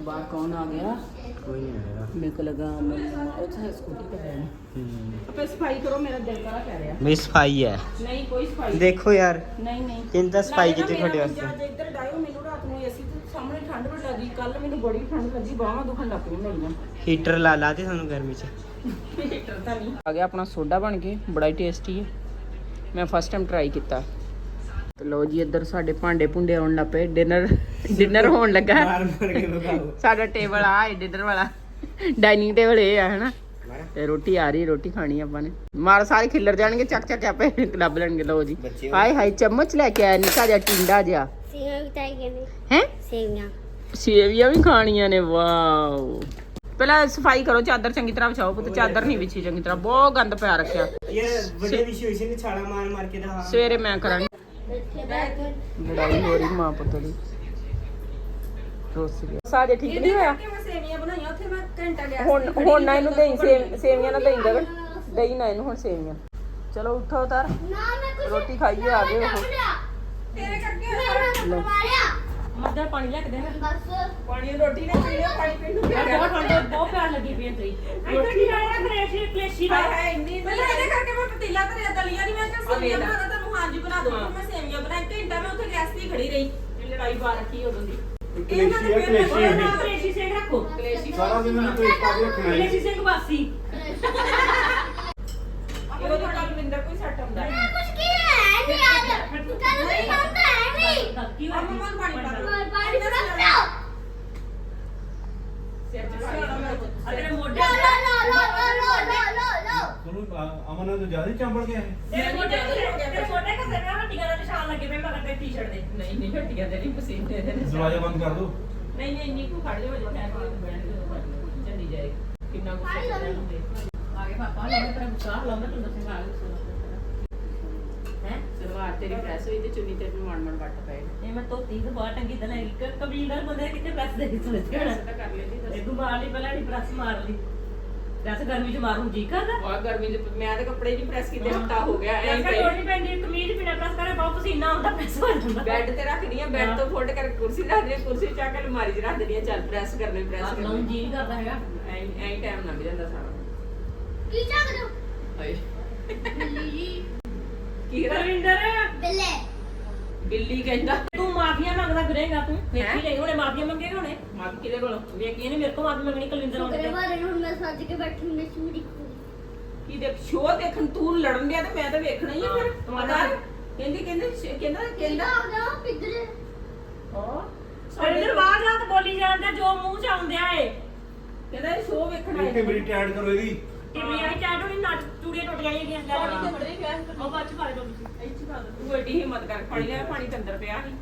बाहर कौन आ गया ਕੋਈ ਨਹੀਂ ਆਏਗਾ ਮੇਰੇ ਕੋ ਲਗਾ ਉਹ ਤਾਂ ਸਕੂਟੀ ਤੇ ਹੈ। ਹੂੰ। ਆਪੇ ਸਫ਼ਾਈ ਕਰੋ ਮੇਰਾ ਦਿਲ ਕਰਾ ਕਹਿ ਰਿਹਾ। ਬਈ ਸਫ਼ਾਈ ਹੈ। ਨਹੀਂ ਕੋਈ ਸਫ਼ਾਈ ਦੇਖੋ ਯਾਰ ਨਹੀਂ ਨਹੀਂ। ਕਿੰਦਾ ਸਫ਼ਾਈ ਕੀਤੀ ਤੁਹਾਡੇ ਮੇਰਾ ਵਾਸਤੇ ਮੰਜਾ ਜੇ ਇੱਧਰ ਡਾਇਓ ਮੈਨੂੰ ਰਾਤ ਨੂੰ ਏਸੀ ਤੇ ਸਾਹਮਣੇ ਠੰਡ ਬੜੀ ਲੱਗੀ ਕੱਲ ਮੈਨੂੰ ਬੜੀ ਠੰਡ ਲੱਗੀ ਬਾਹਾਂ ਦੁਖਣ ਲੱਗ ਪਈਆਂ ਮੇਰੀਆਂ। ਹੀਟਰ ਲਾ ਲਾ ਤੇ ਤੁਹਾਨੂੰ ਗਰਮੀ ਚ। ਹੀਟਰ ਤਾਂ ਨਹੀਂ। ਆ ਗਿਆ ਆਪਣਾ ਸੋਡਾ ਬਣ ਕੇ ਬੜਾ ਹੀ ਟੇਸਟੀ ਹੈ। ਮੈਂ ਫਸਟ ਟਾਈਮ ਟਰਾਈ ਕੀਤਾ। ਤੇ ਲੋ ਜੀ ਇੱਧਰ ਸਾਡੇ ਭਾਂਡੇ ਭੁੰਡੇ ਆਉਣ ਲੱਗ ਪਏ ਡਿਨਰ ਡਿਨਰ ਹੋਣ ਲੱਗਾ। ਮਾਰ ਮਾਰ ਸਾਡਾ ਟੇਬਲ ਆ ਹੈ ਡਿਨਰ ਵਾਲਾ। ਡਾਈਨਿੰਗ ਟੇਬਲ ਇਹ ਆ ਹਨਾ? ਤੇ ਰੋਟੀ ਆ ਰਹੀ ਰੋਟੀ ਖਾਣੀ ਆਪਾਂ ਨੇ। ਮਾਰ ਸਾਰੇ ਖਿੱਲਰ ਜਾਣਗੇ ਚੱਕ ਚੱਕ ਆਪੇ ਲੱਭ ਲੈਣਗੇ ਲੋ ਜੀ। ਹਾਏ ਹਾਏ ਚਮਚ ਲੈ ਕੇ ਆਇਆ ਨਿੱਕਾ ਜਿਹਾ ਟਿੰਡਾ ਜਿਹਾ। ਸੇਵੀਆਂ ਵੀ ਤਾਈ ਗਏ ਨੇ। ਹੈ? ਸੇਵੀਆਂ। ਸੇਵੀਆਂ ਵੀ ਖਾਣੀਆਂ ਨੇ ਵਾਓ। ਪਹਿਲਾਂ ਸਫ਼ਾਈ ਕਰੋ ਚਾਦਰ ਚੰਗੀ ਤਰ੍ਹਾਂ ਵਿਛਾਓ ਪੁੱਤ ਚਾਦਰ ਨਹੀਂ ਵਿਛੀ ਚੰਗੀ ਤਰ੍ਹਾਂ। ਬਹੁਤ ਗੰਦ ਪਿਆ ਰੱਖਿਆ। ਇਹ ਵਧੀਆ ਵਿਸ਼ੀ ਹੋਈ ਸੀ ਨੇ ਛਾਲਾ ਮਾਰ ਮਾਰ ਕੇ ਦਾ ਸਵੇਰੇ ਮੈਂ ਕਰਾਂਗੀ। ਲੜਾਈ ਹੋ ਰਹੀ ਮਾਂ ਪੁੱਤ ਦੀ। ਰੋਸ ਗਿਆ ਸਾਜੇ ਠੀਕ ਨਹੀਂ ਹੋਇਆ ਮੈਂ ਸੇਵੀਆਂ ਬਣਾਈਆਂ ਉੱਥੇ ਮੈਂ ਘੰਟਾ ਗਿਆ ਹੁਣ ਹੁਣ ਨਾ ਇਹਨੂੰ ਦੇਈ ਸੇਵ- ਸੇਵੀਆਂ ਨਾ ਦੇਈ ਗਗਨ ਦੇਈ ਨਾ ਇਹਨੂੰ ਹੁਣ ਸੇਵੀਆਂ। ਚਲੋ ਉੱਠੋ ਉਤਾਰ ਨਾ ਮੈਂ ਕੁਝ ਰੋਟੀ ਖਾਈਏ ਆ ਗਏ ਉਹ ਤੇਰੇ ਕਰਕੇ ਮੈਂ ਮਾਰਿਆ ਮੱਝਾਂ ਪਾਣੀ ਲੈ ਕੇ ਦੇ ਬਸ। ਪਾਣੀ ਰੋਟੀ ਨੇ ਪੀ ਲਿਆ ਪਾਣੀ ਪੀਣ ਨੂੰ ਬਹੁਤ ਠੰਡ ਬਹੁਤ ਪਿਆਰ ਲੱਗੀ ਪਈ ਤੇ ਰੋਟੀ ਆਇਆ ਕਲੇਸ਼ੀ ਕਲੇਸ਼ੀ ਦਾ ਹਾਏ ਹਾਏ ਇੰਨੀ ਪਹਿਲਾਂ ਇਹਦੇ ਕਰਕੇ ਮੈਂ ਪਤੀਲਾ ਧਰਿਆ ਦਲੀਆਂ ਨਹੀਂ ਮੈਂ ਕਿਹਾ ਸੇਵੀਆਂ। ਬਣਾ ਤੁਹਾਨੂੰ ਹਾਂਜੀ ਬਣਾ ਦੂੰਗੀ ਮੈਂ ਸੇਵੀਆਂ ਬਣਾਈ ਘੰਟਾ ਮੈਂ ਉੱਥੇ ਗੈਸ ਤੇ ਹੀ ਖੜੀ ਰਹੀ। ਇਹ ਲੜਾਈ ਪਾ ਰੱਖੀ ਉਦੋਂ ਦੀ। ਇਹਨਾਂ ਕਲੇਸ਼ੀ ਆ, ਦੇ ਕਲੇਸ਼ੀ ਪੇਪਰ ਦਾ ਹੈ। ਕਲੇਸ਼ੀ ਸਿੰਘ ਰੱਖੋ ਕਲੇਸ਼ੀ ਸਾਰਾ ਦਿਨ ਇਹਨੂੰ ਕਲੇਸ਼ ਪਾ ਕੇ ਰੱਖਣਾ ਹੈ ਕਲੇਸ਼ੀ ਸਿੰਘ ਵਾਸੀ ਇਹ ਉਹਦਾ ਨਾਲ ਮਿੰਦਰ ਕੋਈ ਸੱਟ ਹੁੰਦਾ ਹੈ ਕੀ ਹੋਇਆ ਅਮਨ ਮਨ ਪਾਣੀ ਪਾ ਲਓ। ਸਿਰ ਚ ਪਾਣੀ ਅਗਰ ਮੋਢੇ ਤੁਹਾਨੂੰ ਅ- ਅਮਨ ਨੇ ਤਾਂ ਜ਼ਿਆਦਾ ਹੀ ਚੰਬੜ ਗਿਆ ਹੈ ਤੇਰੇ ਮੋਢੇ ਤੇਰੇ ਮੋਢੇ ਕਸੇ ਨਾ ਹੱਡੀਆਂ ਦਾ ਨਿਸ਼ਾਨ ਲੱਗੇ ਪਏ ਮਗਰ ਤੇ ਟੀ-ਸ਼ਰਟ ਦੇ। ਨਹੀਂ ਨਹੀਂ ਹੱਡੀਆਂ ਦੇ ਨਹੀਂ ਪਸੀਨੇ ਦੇ ਨੇ ਦਰਵਾਜ਼ਾ ਬੰਦ ਕਰ ਦਿਓ ਨਹੀਂ ਨਹੀਂ ਇੰਨੀ ਕੁ ਖੜ ਜਾਓ ਜੇ ਟਾਈਮ ਤੇ ਬੈਠ ਕੇ ਚੱਲੀ ਜਾਏਗੀ ਕਿੰਨਾ ਕੁ ਪਾਣੀ ਲਾਉਣੀ। ਆਗੇ ਪਾਪਾ ਲੈ ਤੇਰਾ ਗੁੱਸਾ ਲਾਉਂਦਾ ਤੂੰ ਦੱਸੇਗਾ ਆਗੇ ਹੈ? ਸਲਵਾਰ ਤੇਰੀ ਪ੍ਰੈਸ ਹੋਈ ਤੇ ਚੁੰਨੀ ਤੇ ਵੀ ਮਣ ਮਣ ਵੱਟ ਪਏ ਇਹ ਮੈਂ ਧੋਤੀ ਤੇ ਬਾਹਰ ਟੰਗੀ ਤਾਂ ਲੈ ਕੇ ਕਬੀਲਦਾਰ ਬੰਦੇ ਨੇ ਕਿੱਥੇ ਪ੍ਰੈਸ ਦੇ ਕੇ ਸੁਣੇ ਪ੍ਰੈਸ ਤਾਂ ਕਰ ਲੈਂਦੀ ਦੱਸ ਇਹ ਤੂੰ ਮਾਰ ਲਈ ਪਹਿਲਾਂ ਨਹੀਂ ਪ੍ਰੈਸ ਮਾਰ ਲਈ। ਦੱਸ ਗਰਮੀ ਚ ਮਾਰੂ ਜੀ ਕਰਦਾ ਬਹੁਤ ਗਰਮੀ ਚ ਮੈਂ ਤੇ ਕੱਪੜੇ ਨਹੀਂ ਪ੍ਰੈਸ ਕੀਤੇ ਹਫਤਾ ਹੋ। ਗਿਆ ਐਂ ਐਸਾ। ਲੋੜ ਨਹੀਂ ਪੈਂਦੀ ਕਮੀਜ਼ ਬਿਨਾ ਪ੍ਰੈਸ ਕਰੇ ਬਹੁਤ ਪਸੀਨਾ ਆਉਂਦਾ ਪ੍ਰੈਸ ਹੋ ਜਾਂਦਾ। ਬੈੱਡ ਤੇ ਰੱਖਦੀ ਆ ਬੈੱਡ ਤੋਂ ਫੋਲਡ ਕਰਕੇ ਕੁਰਸੀ ਰੱਖ ਦਿੰਦੀ ਆ ਕੁਰਸੀ ਚੱਕ ਕੇ ਅਲਮਾਰੀ 'ਚ ਰੱਖ ਦਿੰਦੀ ਆ ਚੱਲ ਪ੍ਰੈਸ ਕਰਨੇ ਪ੍ਰੈਸ ਆਪ ਨੂੰ ਕਰਨੇ। ਜੀ ਨਹੀਂ ਕਰਦਾ ਹੈਗਾ। ਐਂ ਐਂ ਟਾਈਮ ਲੰਘ ਜਾਂਦਾ ਸਾਰਾ। ਕੀ ਚੱਕ ਦੋ? ਹਾਏ। ਬਿੱਲੀ। ਜੀ ਕੀ ਕਰਾਂ ਰਵਿੰਦਰ ਬਿੱਲੇ। ਬਿੱਲੀ ਕਹਿੰਦਾ। ਮਾਫੀਆ ਮੰਗਦਾ ਫਿਰੇਗਾ ਤੂੰ ਵੇਖੀ ਲਈ ਹੁਣੇ ਮਾਫੀਆ ਮੰਗੇਗਾ ਹੁਣੇ ਮਾਂ ਕਿਹਦੇ ਕੋਲੋਂ? ਵੇਖੀ ਇਹਨੇ ਮੇਰੇ ਕੋਲ ਮਾਫੀ ਮੰਗਣੀ ਕਲਿੰਦਰ ਸ਼ੁਕਰ ਆਉਂਦੇ ਬਾਰੇ ਹੁਣ ਮੈਂ ਸੱਜ ਕੇ ਬੈਠੀ ਮੈਂ ਚੂੜੀ ਕੀ ਦੇਖ ਸ਼ੋਅ ਦੇਖਣ ਤੂੰ ਲੜਨ ਦਿਆ ਤੇ ਮੈਂ ਤਾਂ ਵੇਖਣਾ ਹੀ ਆ ਫਿਰ। ਪਤਾ? ਕਹਿੰਦੀ ਕਹਿੰਦੀ ਕਹਿੰਦਾ ਕਹਿੰਦਾ। ਕਹਿੰਦਾ ਪਿੱਧਰੇ ਹਾਂ। ਰਵਿੰਦਰ ਬਾਹਰ ਜਾ ਤੇ ਬੋਲੀ ਜਾਂਦਾ ਜੋ ਮੂੰਹ ਚ ਆਉਂਦਿਆ ਏ ਕਹਿੰਦਾ ਇਹ ਸ਼ੋਅ ਵੇਖਣਾ ਹੈ ਮੇਰੀ ਟੈਡ ਕਰੋ ਇਹਦੀ। ਟਿੱਲੀਆਂ ਵੀ ਚਾਟ ਹੋਣੀ ਨਾ ਚੂੜੀਆਂ ਲੈ ਤੇ ਲਓ ਬੜੇ ਪਿਆ ਉਹ ਬਾਅਦ ਚ ਪਾ ਦੋ ਤੁਸੀਂ ਇੱਥੇ ਪਾ ਦੋ। ਤੂੰ ਐਡੀ ਹਿੰਮਤ ਕਰ ਪਾਣੀ ਲੈ ਪਾਣੀ ਤੇ ਅੰਦਰ ਪਿਆ ਸੀ।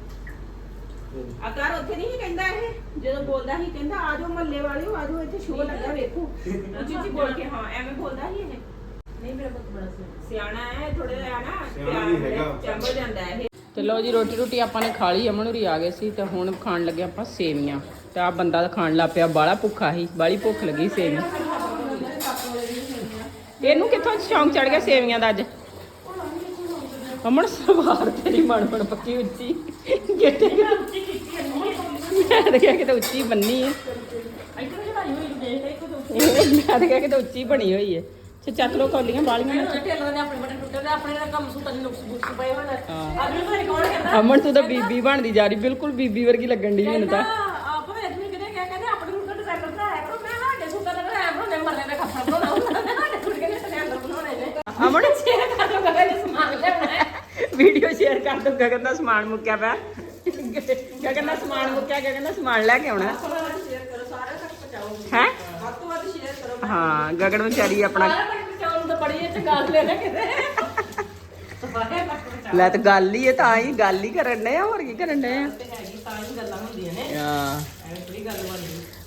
ਅਕਾਰ ਉੱਥੇ ਨਹੀਂ ਕਹਿੰਦਾ ਇਹ ਜਦੋਂ ਬੋਲਦਾ ਸੀ ਕਹਿੰਦਾ ਆ ਜਾਓ ਮੱਲੇ ਵਾਲਿਓ ਆ ਜਾਓ ਇੱਥੇ ਸ਼ੋਅ ਲੱਗਾ ਵੇਖੋ ਉੱਚੀ ਉੱਚੀ ਬੋਲ ਕੇ ਹਾਂ ਐਵੇਂ ਬੋਲਦਾ ਸੀ ਇਹ ਨਹੀਂ ਮੇਰਾ ਪੁੱਤ ਬੜਾ ਸਿਆਣਾ ਹੈ ਥੋੜੇ ਜਿਹਾ ਨਾ ਸਿਆਣਾ ਵੀ ਹੈਗਾ। ਚੰਬਲ ਜਾਂਦਾ ਇਹ ਤੇ ਲੋ ਜੀ ਰੋਟੀ ਰੋਟੀ ਆਪਾਂ ਨੇ ਖਾ ਲਈ ਅਮਨ ਹੋਰੀ ਆ ਗਏ ਸੀ ਤੇ ਹੁਣ ਖਾਣ ਲੱਗੇ ਆਪਾਂ ਸੇਵੀਆਂ ਤੇ ਆ ਬੰਦਾ ਤਾਂ ਖਾਣ ਲੱਗ ਪਿਆ ਬਾਲਾ ਭੁੱਖਾ ਸੀ ਬਾਲੀ ਭੁੱਖ ਲੱਗੀ ਸੇਵੀਆਂ ਇਹਨੂੰ ਕਿੱਥੋਂ ਸ਼ੌਂਕ ਚੜ ਗਿਆ ਸੇਵੀਆਂ ਦਾ ਅੱਜ ਅਮਨ, ਸਵਾਰ ਤੇਰੀ ਮਣ ਮਣ ਪੱਕੀ ਉੱਚੀ। ਗਿੱਟੇ ਉੱਚੀ ਕੀਤੀ ਅੰਨੀ ਮੈਂ ਤਾਂ ਕਿਹਾ ਕਿਤੇ ਉੱਚੀ ਬੰਨੀ ਹੈ ਮੈਂ ਤਾਂ ਕਿਹਾ ਕਿਤੇ ਉੱਚੀ ਬਣੀ ਹੋਈ ਹੈ ਅੱਛਾ, ਚੱਕ ਲੋ ਕੌਲੀਆਂ ਬਾਲੀਆਂ ਨਾਲ ਟੇਲਰ ਨੇ ਆਪਣੇ ਬਟਨ ਟੁੱਟੇ ਤੇ ਆਪਣੇ ਦਾ ਕੰਮ ਸੁਤਾ ਨਹੀਂ ਨੁਕਸ ਬੁਕਸ ਪਏ ਹੋਏ ਨੇ ਹਾਂ। ਅਗਲੇ ਭਾਈ ਕੌਣ ਅਮਨ, ਤੂੰ ਤਾਂ ਬੀਬੀ ਬਣਦੀ ਜਾ ਰਹੀ, ਬਿਲਕੁਲ ਬੀਬੀ ਵਰਗੀ ਲੱਗਣ ਦੀ ਮੈਨੂੰ ਤਾਂ ਆਪ ਵੇਖ ਮੈਂ ਕਿਤੇ ਕਿਹਾ ਕਹਿੰਦੇ ਆਪਣੇ ਸੂਟ ਦਾ ਡਿਜ਼ਾਈਨ ਬਣਾਇਆ ਕਰੋ ਮੈਂ ਸਾਡੇ ਸੂਟਾਂ ਦਾ ਬਣਾਇਆ ਬਣਾਉਣੇ ਮਰਨੇ ਦਾ ਕੱਪੜਾ ਬਣਾਉਣਾ ਹੁੰਦਾ ਸਾਡੇ ਸੂਟ ਕਿਹਨੇ ਡਿਜ਼ਾਈਨ ਬਣਾਉਣੇ ਨੇ ਅਮਨ ਸ਼ੇਅਰ ਕਰ ਦੋ ਕਹਿੰਦੇ ਸਮਾਨ ਲੈਣਾ ਹੈ ਵੀਡੀਓ ਸ਼ੇਅਰ ਕਰ ਦੋ ਗਗਨ ਦਾ ਸਮਾਨ ਮੁੱਕਿਆ ਪਿਆ। ਗਗਨ ਦਾ ਸਮਾਨ ਮੁੱਕਿਆ ਗਗਨ ਦਾ ਸਮਾਨ ਲੈ ਕੇ ਆਉਣਾ। ਸ਼ੇਅਰ ਕਰੋ ਸਾਰਾ ਤੱਕ ਪਹੁੰਚਾਓ। ਹੈ? ਵੱਧ ਤੋਂ ਵੱਧ ਸ਼ੇਅਰ ਕਰੋ। ਹਾਂ ਗਗਨ ਵਿਚਾਰੀ ਆਪਣਾ ਸਾਰਾ ਤੱਕ ਪਹੁੰਚਾਉਣ ਨੂੰ ਤਾਂ ਬੜੀ ਇਹ ਚ ਗੱਲ ਲੈ ਨਾ ਕਿਤੇ। ਲੈ ਤੇ ਗੱਲ ਹੀ ਹੈ ਤਾਂ ਹੀ ਗੱਲ ਹੀ ਕਰਨ ਡਏ ਆ ਹੋਰ ਕੀ ਕਰਨ ਡਏ ਆ? ਹੀ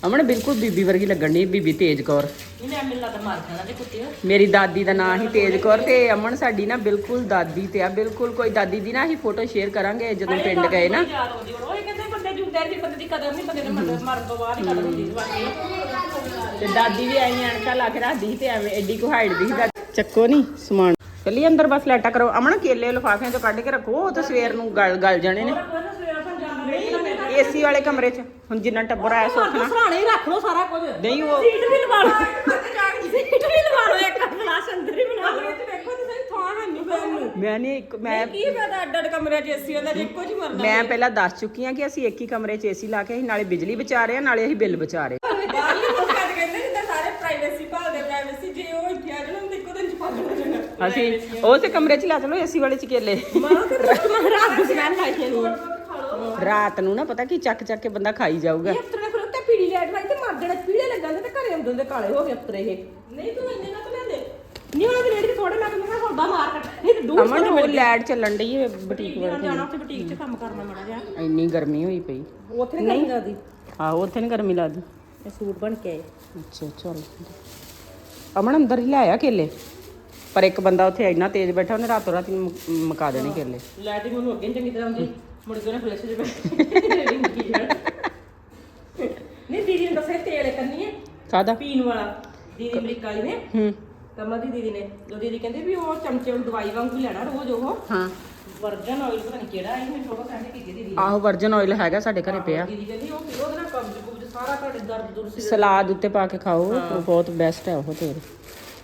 ਅਮਨ ਬਿਲਕੁਲ ਬੀਬੀ ਵਰਗੀ ਲੱਗਣ ਦੀ ਬੀਬੀ ਤੇਜ ਕੌਰ। ਇਹਨੇ ਮੈਨੂੰ ਲੱਗਦਾ ਮਾਰ ਖਾਣਾ ਤੇ ਕੁੱਤੇ ਮੇਰੀ ਦਾਦੀ ਦਾ ਨਾਂ ਹੀ ਤੇਜ ਕੌਰ ਤੇ ਅਮਨ ਸਾਡੀ ਨਾ ਬਿਲਕੁਲ ਦਾਦੀ ਤੇ ਆ ਬਿਲਕੁਲ ਕੋਈ ਦਾਦੀ ਦੀ ਨਾ ਅਸੀਂ ਫੋਟੋ ਸ਼ੇਅਰ ਕਰਾਂਗੇ ਜਦੋਂ ਪਿੰਡ ਗਏ ਨਾ। ਯਾਦ ਆਉਂਦੀ ਹੁਣ ਉਹ ਇਹ ਕਹਿੰਦੇ ਬੰਦੇ ਜੁੰਦੇ ਦੀ ਬੰਦੇ ਦੀ ਕਦਰ ਨਹੀਂ ਬੰਦੇ ਦੇ ਮਰਨ ਮਰਨ ਤੋਂ ਬਾਅਦ ਹੀ ਕਦਰ ਹੁੰਦੀ ਬਾਕੀ ਤੇ ਦਾਦੀ ਵੀ ਐਂ ਲਾ ਕੇ ਰੱਖਦੀ ਸੀ ਤੇ ਐਵੇਂ ਐਡੀ ਕੁ ਹਾਈਟ ਦੀ ਸੀ ਦਾ- ਚੱਕੋ ਨਹੀਂ ਸਮਾਨ। ਚੱਲੀ ਅੰਦਰ ਬਸ ਲੈਟਾ ਕਰੋ। ਅਮਨ ਕੇਲੇ ਲਿਫਾਫਿਆਂ ਚੋਂ ਕੱਢ ਕੇ ਰੱਖੋ ਉਹ ਤਾਂ ਸਵੇਰ ਨੂੰ ਗਲ ਗਲ ਜਾਣੇ ਨੇ ਏਸੀ ਵਾਲੇ ਕਮਰੇ 'ਚ। ਹੁਣ ਜਿੰਨਾ ਟੱਬਰ ਆਇਆ ਸੁੱਖ ਨਾਲ ਸਰਾਣੇ ਹੀ ਰੱਖ ਲਓ ਸਾਰਾ ਕੁਝ। ਨਹੀਂ ਉਹ ਸੀਟ ਵੀ ਲਵਾ ਲਓ ਸੀਟ ਵੀ ਲਵਾ ਲਓ ਇੱਕ ਕਲਾਸ ਅੰਦਰ ਹੀ ਬਣਾ ਲਓ। ਵੇਖੋ ਤੁਸੀਂ ਥਾਂ ਹੈ ਨਹੀਂ ਬੈਨ ਨੂੰ ਮੈਂ ਨਹੀਂ ਇੱਕ ਮੈਂ ਕੀ ਪਤਾ ਅੱਡ ਅੱਡ ਕਮਰੇ 'ਚ ਏਸੀ ਹੁੰਦਾ ਜੇ ਇੱਕੋ ਮਰਨਾ ਮੈਂ ਪਹਿਲਾਂ ਦੱਸ ਚੁੱਕੀ ਹਾਂ ਕਿ ਅਸੀਂ ਇੱਕ ਹੀ ਕਮਰੇ 'ਚ ਏਸੀ ਲਾ ਕੇ ਅਸੀਂ ਨਾਲੇ ਬਿਜਲੀ ਬਚਾ ਰਹੇ ਹਾਂ ਨਾਲੇ ਅਸੀਂ ਬਿੱਲ ਬਚਾ ਰਹੇ ਹਾਂ। ਬਾਹਰਲੇ ਲੋਕਾਂ ਦੇ ਕਹਿੰਦੇ ਜਿੱਦਾਂ ਸਾਰੇ ਪ੍ਰਾਈਵੇਸੀ ਭਾਲਦੇ ਪ੍ਰਾਈਵੇਸੀ ਜੇ ਉਹ ਇੱਥੇ ਆ ਜਾਣ ਤਾਂ ਇੱਕੋ ਦਿਨ ਚ ਪਾ ਦੇਣਾ ਅਸੀਂ ਉਸੇ ਕਮਰੇ 'ਚ ਲਾ ਚਲੋ ਏਸੀ ਵਾਲੇ 'ਚ ਕੇਲੇ ਮਾਂ ਤੇ ਰਾਤ ਨੂੰ ਸਮੈਲ ਆਈ ਨੂੰ ਰਾਤ ਨੂੰ ਨਾ ਪਤਾ ਕੀ ਚੱਕ ਚੱਕ ਕੇ ਬੰਦਾ ਖਾਈ ਜਾਊਗਾ। ਅਫਤਰੇ ਫਿਰ ਉੱਤੇ ਪੀੜੀ ਲੈਟ ਵਾਈ ਤੇ ਮਰ ਜਾਣੇ ਪੀੜੇ ਲੱਗਾਂਦੇ ਤੇ ਘਰੇ ਆਉਂਦੇ ਹੁੰਦੇ ਕਾਲੇ ਹੋ ਗਏ ਅਫਤਰੇ ਇਹ। ਨਹੀਂ ਤੂੰ ਇੰਨੇ ਨਾ ਤਾਂ ਲੈਂਦੇ। ਨਹੀਂ ਉਹਨਾਂ ਦੀ ਰੇਟ ਤੇ ਥੋੜੇ ਲੱਗ ਮੈਂ ਸੌਦਾ ਮਾਰ ਕੱਟ। ਨਹੀਂ ਤੇ ਦੂਰ ਅਮਨ ਉਹ ਲੈਟ ਚੱਲਣ ਡਈ ਹੈ ਬੁਟੀਕ ਜਾਣਾ ਵਾਲੇ ਜਾਣਾ ਉੱਥੇ ਬੁਟੀਕ 'ਚ ਕੰਮ ਕਰਨਾ ਮਾੜਾ ਜਿਹਾ। ਇੰਨੀ ਗਰਮੀ ਹੋਈ ਪਈ। ਉੱਥੇ ਨਹੀਂ ਆਹੋ ਉੱਥੇ ਗਰਮੀ ਲੱਗਦੀ। ਇਹ ਸੂਟ ਬਣ ਕੇ ਆਏ। ਅੱਛਾ ਚਲ। ਅਮਨ ਅੰਦਰ ਹੀ ਲਾਇਆ ਕੇਲੇ। ਪਰ ਇੱਕ ਬੰਦਾ ਉੱਥੇ ਇੰਨਾ ਤੇਜ਼ ਬੈਠਾ ਉਹਨੇ ਰਾਤੋਂ ਰਾਤ ਹੀ ਮੁਕਾ ਦੇਣੇ ਕੇਲੇ। ਲੈਟ ਹੀ ਮੈਨੂੰ ਅੱਗੇ ਚੰਗੀ ਤਰ੍ਹਾਂ ਆਉਂਦੀ। ਮੁੜ ਕੇ ਉਹਨੇ ਫਲੈਸ਼ 'ਚ ਬੈਠ। ਰਿੰਗੀ ਜੜ ਨਹੀਂ ਦੀਦੀ ਨੇ ਦੱਸਿਆ ਤੇਲ ਕਰਨੀ ਹੈ ਕਾਦਾ ਪੀਣ ਵਾਲਾ। ਦੀਦੀ ਅਮਰੀਕਾ ਵਾਲੀ ਨੇ। ਹੂੰ। ਕਮਾ ਦੀ ਦੀਦੀ ਨੇ। ਉਹ ਦੀਦੀ ਕਹਿੰਦੇ ਵੀ ਉਹ ਚਮਚੇ ਨੂੰ ਦਵਾਈ ਵਾਂਗੂ ਲੈਣਾ ਰੋਜ਼ ਉਹ। ਹਾਂ। ਵਰਜਨ ਆਇਲ ਪਤਾ ਨਹੀਂ ਕਿਹੜਾ ਹੈ ਮੈਨੂੰ ਥੋੜਾ ਕਹਿੰਦੇ ਕੀਤੀ ਦੀਦੀ ਆਹੋ ਵਰਜਨ ਆਇਲ ਹੈਗਾ ਸਾਡੇ ਘਰੇ ਪਿਆ। ਦੀਦੀ ਕਹਿੰਦੀ ਉਹ ਪੀਓ ਉਹਦੇ ਨਾਲ ਕਬਜ਼ ਕੁਬਜ਼ ਸਾਰਾ ਤੁਹਾਡੇ ਦਰਦ ਦੁਰ ਸੀ ਸਲਾਦ ਉੱਤੇ ਪਾ ਕੇ ਖਾਓ ਉਹ ਬਹੁਤ ਬੈਸਟ ਹੈ ਉਹ ਤੇਲ।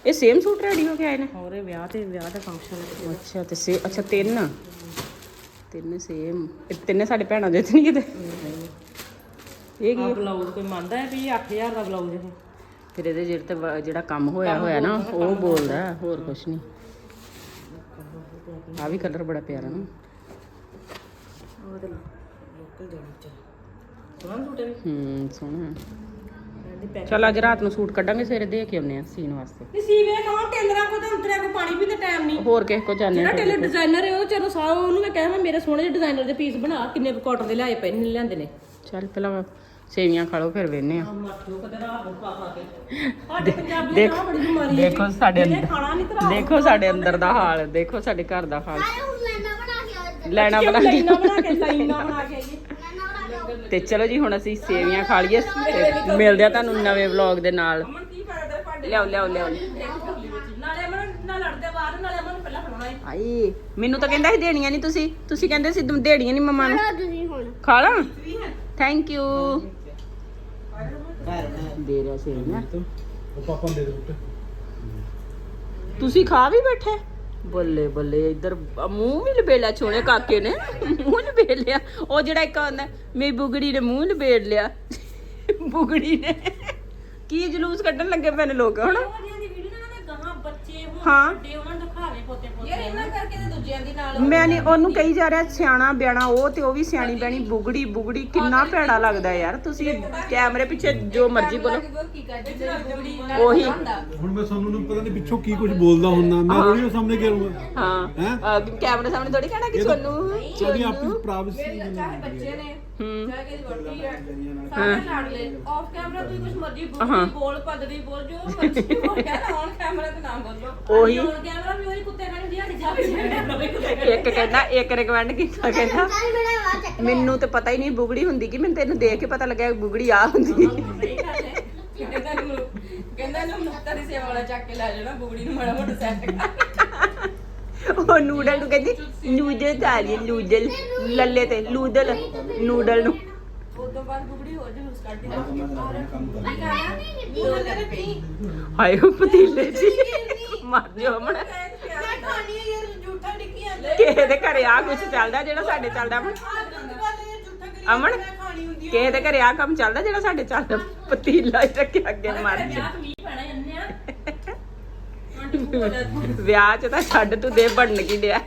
ਇਹ ਸੇਮ ਸੂਟ ਰੈਡੀ ਹੋ ਕੇ ਆਏ ਨੇ? ਹੋਰੇ ਵਿਆਹ ਤੇ ਵਿਆਹ ਦਾ ਫੰਕਸ਼ਨ ਅੱਛਾ ਤੇ ਸੇ ਅੱਛਾ ਤਿੰਨ। ਤਿੰਨ ਸੇਮ ਤਿੰਨੇ ਸਾਡੇ ਭੈਣਾਂ ਦੇ ਤੇ ਨਹੀਂ ਕਿਤੇ। ਇਹ ਕੀ? ਆ ਬਲਾਊਜ਼ ਕੋਈ ਮੰਨਦਾ ਹੈ ਵੀ ਇਹ 8000 ਦਾ ਬਲਾਊਜ਼ ਇਹ? ਫਿਰ ਇਹਦੇ ਜਿਹੜੇ ਤੇ ਵ- ਜਿਹੜਾ ਕੰਮ ਹੋਇਆ ਹੋਇਆ ਨਾ ਉਹ ਬੋਲਦਾ ਹੈ, ਹੋਰ ਕੁਛ ਨਹੀਂ। ਆ ਵੀ ਕਲਰ ਬੜਾ ਪਿਆਰਾ ਨਾ। ਉਹ ਦੇ ਲੋਕਲ ਜਾਣੀ ਚ। ਸੋਹਣਾ ਸੂਟ ਹੈ ਹੂੰ ਸੋਹਣਾ। ਕਹਿੰਦੀ ਪੈਕ ਚਲ ਅੱਜ ਰਾਤ ਨੂੰ ਸੂਟ ਕੱਢਾਂਗੇ ਸਵੇਰੇ ਦੇ ਕੇ ਆਉਨੇ ਆ ਸੀਨ ਵਾਸਤੇ। ਨਹੀਂ ਸੀਵੇ ਕਹਾਂ ਟੇਲਰਾਂ ਕੋ ਤਾਂ ਅੰਤਰਿਆਂ ਕੋ ਪਾਣੀ ਵੀ ਤੇ ਟਾਈਮ ਹੋਰ ਕਿਸੇ ਕੋ ਜਾਣੇ ਜਿਹੜਾ ਟੇਲਰ ਡਿਜ਼ਾਈਨਰ ਹੈ ਉਹ ਚਲੋ ਸਾਰਾ ਉਹਨੂੰ ਮੈਂ ਕਿਹਾ ਮੈਂ ਮੇਰੇ ਸੋਹਣੇ ਜਿਹੇ ਡਿਜ਼ਾਈਨਰ ਦੇ ਪੀਸ ਬਣਾ ਕਿੰਨੇ ਕਾਟਨ ਦੇ ਲਿਆਏ ਪਏ ਨੇ ਲਿਆਂਦੇ ਨੇ। ਚੱਲ ਪਹਿਲਾਂ ਸੇਵੀਆਂ ਖਾ ਲਓ ਫਿਰ ਵੇਨੇ ਆ ਮਰਜੋ ਕਦੇ ਰਾਤ ਨੂੰ ਖਾ ਖਾ ਕੇ। ਸਾਡੇ ਪੰਜਾਬੀਆਂ ਨੂੰ ਆਹ ਬੜੀ ਬਿਮਾਰੀ ਹੈ ਦੇਖੋ ਸਾਡੇ ਅੰਦਰ ਦੇਖੋ ਸਾਡੇ ਅੰਦਰ ਦਾ ਹਾਲ ਦੇਖੋ ਸਾਡੇ ਘਰ ਦਾ ਹਾਲ। ਲੈਣਾ ਬਣਾ ਕੇ। ਲੈਣਾ ਬਣਾ ਕੇ ਤੇ ਚਲੋ ਜੀ ਹੁਣ ਅਸੀਂ ਸੇਵੀਆਂ ਖਾ ਲਈਏ। ਮਿਲਦੇ ਆ ਤੁਹਾਨੂੰ ਨਵੇਂ ਵਲੌਗ ਦੇ ਨਾਲ। ਲਿਆਓ ਲਿਆਓ ਲਿਆਓ। ਨਾਲੇ ਅਮਨ ਨਾਲ ਲੜਦੇ ਬਾਹਰ? ਨਾਲੇ ਅਮਨ ਨੂੰ ਪਹਿਲਾਂ ਖਲਾਉਣਾ ਹੈ ਆਈ ਮੈਨੂੰ ਤਾਂ ਕਹਿੰਦਾ ਸੀ ਦੇਣੀਆਂ ਨਹੀਂ ਤੁਸੀਂ। ਤੁਸੀਂ ਕਹਿੰਦੇ ਸੀ ਦੇਣੀਆਂ ਨਹੀਂ ਮਮਾ ਨੂੰ। ਤੁਸੀਂ ਹੁਣ। ਖਾ ਲਾਂ। ਥੈਂਕ ਯੂ ਦੇ ਰਿਹਾ ਸੇਵੀਆਂ ਉਹ ਪਾਪਾ ਨੂੰ ਦੇ ਦੇ ਉੱਤੇ ਤੁਸੀਂ ਖਾ ਵੀ ਬੈਠੇ? ਬੱਲੇ ਬੱਲੇ ਇੱਧਰ ਮੂੰਹ ਵੀ ਲਬੇੜਿਆ ਛੋਣੇ ਕਾਕੇ ਨੇ। ਮੂੰਹ ਲਬੇੜ ਲਿਆ ਉਹ ਜਿਹੜਾ ਇੱਕ ਆਉਂਦਾ ਮੇਰੀ ਬੁਗੜੀ ਨੇ ਮੂੰਹ ਲਬੇੜ ਲਿਆ। ਬੁਗੜੀ ਨੇ। ਕੀ ਜਲੂਸ ਕੱਢਣ ਲੱਗੇ ਪੈਨੇ ਲੋਕ ਹੁਣ ਹਾਂ। ਵੱਡੇ ਉਹਨਾਂ ਨੂੰ ਦਿਖਾਵੇ ਪੋਤੇ ਪੋਤੇ ਯਾਰ ਇਹਨਾਂ ਕਰਕੇ ਤੇ ਦੂਜਿਆਂ ਦੀ ਨਾਲ ਮੈਂ ਨਹੀਂ ਉਹਨੂੰ ਕਹੀ ਜਾ ਰਿਹਾ ਸਿਆਣਾ ਬਿਆਣਾ ਉਹ ਤੇ ਉਹ ਵੀ ਸਿਆਣੀ ਬਿਆਣੀ ਬੁਗੜੀ ਬੁਗੜੀ ਕਿੰਨਾ ਭੈੜਾ ਲੱਗਦਾ ਯਾਰ ਤੁਸੀਂ ਕੈਮਰੇ ਪਿੱਛੇ ਜੋ ਮਰਜ਼ੀ ਬੋਲੋ। ਕੀ ਕਰਦੇ ਉਹੀ। ਹੁਣ ਮੈਂ ਤੁਹਾਨੂੰ ਨੂੰ ਪਤਾ ਨਹੀਂ ਪਿੱਛੋਂ ਕੀ ਕੁਝ ਬੋਲਦਾ ਹੁੰਦਾ ਮੈਂ ਉਹਦੇ ਸਾਹਮਣੇ ਕਰੂੰਗਾ ਹਾਂ। ਹੈਂ? ਅਹ ਕੈਮਰੇ ਸਾਹਮਣੇ ਥੋੜੀ ਕਹਿਣਾ ਕਿ ਸੋਨੂੰ ਤੁਹਾਡੀ ਆਪਣੀ ਪ੍ਰਾਈਵੇਸੀ ਚਾਹੇ ਬੱਚੇ ਨੇ ਹੂੰ। ਚਾਹੇ ਕਿਸੇ ਵੱਡੀ ਹੈ। ਸਾਰੇ ਲੜ ਲੈ ਆਫ ਕੈਮਰਾ ਤੁਸੀਂ ਕੁਝ ਮਰਜ਼ੀ ਬੋਲ ਬੋਲ ਪਦਰੀ ਬੋਲ ਜੋ ਮਰਜ਼ੀ ਬੋਲ। ਯਾਰ ਔਨ ਕੈਮਰਾ ਤੇ ਨਾ ਬੋਲੋ। ਉਹੀ। ਔਨ ਕੈਮਰਾ ਵੀ ਉਹੀ ਕੁੱਤੇ ਕਹਿੰਦੇ ਜਿਹੜੀ ਜਾ ਕੇ ਇੱਕ ਕਹਿੰਦਾ ਇੱਕ ਰਿਕਮੈਂਡ ਕੀਤਾ ਕਹਿੰਦਾ ਚੱਲ ਮੇਰਾ ਆਵਾਜ਼ ਚੱਕ ਮੈਨੂੰ ਤੇ ਪਤਾ ਹੀ ਨਹੀਂ ਬੁਗੜੀ ਹੁੰਦੀ ਕਿ ਮੈਨੂੰ ਤੈਨੂੰ ਦੇਖ ਕੇ ਪਤਾ ਲੱਗਿਆ ਕਿ ਬੁਗੜੀ ਆ ਹੁੰਦੀ। ਸਹੀ ਗੱਲ ਹੈ। ਕਹਿੰਦਾ ਨੂੰ ਕਹਿੰਦਾ ਨੂੰ ਮੁਕਤਾ ਦੀ ਸੇਵਾ ਵਾਲਾ ਚੱਕ ਕੇ ਲੈ ਜਾਣਾ ਬੁਗੜੀ ਨੂੰ ਮਾੜਾ ਮੋਟਾ ਸੈੱਟ ਕਰ। ਉਹ ਨੂਡਲ ਨੂੰ ਕਹਿੰਦੀ ਨੂਡਲ ਤਾਲੀ ਨੂਡਲ ਲੱਲੇ ਤੇ ਲੂਦਲ ਨੂਡਲ ਨੂੰ। ਉਸ ਤੋਂ ਬਾਅਦ ਬੁਗੜੀ ਹੋਰ ਜਲੂਸ ਕੱਢਦੀ ਰਹਿੰਦੀ ਹੈ ਹਾਏ ਉਹ ਪਤੀਲੇ ਜੀ ਮਰ ਜਾਓ ਮਣ ਮੈਂ ਖਾਣੀ ਯਾਰ ਝੂਠਾ ਡਿੱਕੀ ਆਂਦੇ ਕਿਸੇ ਦੇ ਘਰੇ ਆ ਕੁਝ ਚੱਲਦਾ ਜਿਹੜਾ ਸਾਡੇ ਚੱਲਦਾ ਅਮਨ ਅਮਨ ਕਿਸੇ ਦੇ ਘਰੇ ਆ ਕੰਮ ਚੱਲਦਾ ਜਿਹੜਾ ਸਾਡੇ ਚੱਲਦਾ? ਪਤੀਲਾ ਹੀ ਰੱਖਿਆ ਅੱਗੇ ਮਰ ਜਾ ਵਿਆਹ ਮੀਂਹ ਪੈਣਾ ਇੰਨੇ ਆ ਆਂਟੀ ਭੂਆ ਦਾ ਵਿਆਹ ਚ ਤਾਂ ਛੱਡ ਤੂੰ ਦੇ ਬਣਨ ਕੀ ਡਿਆ।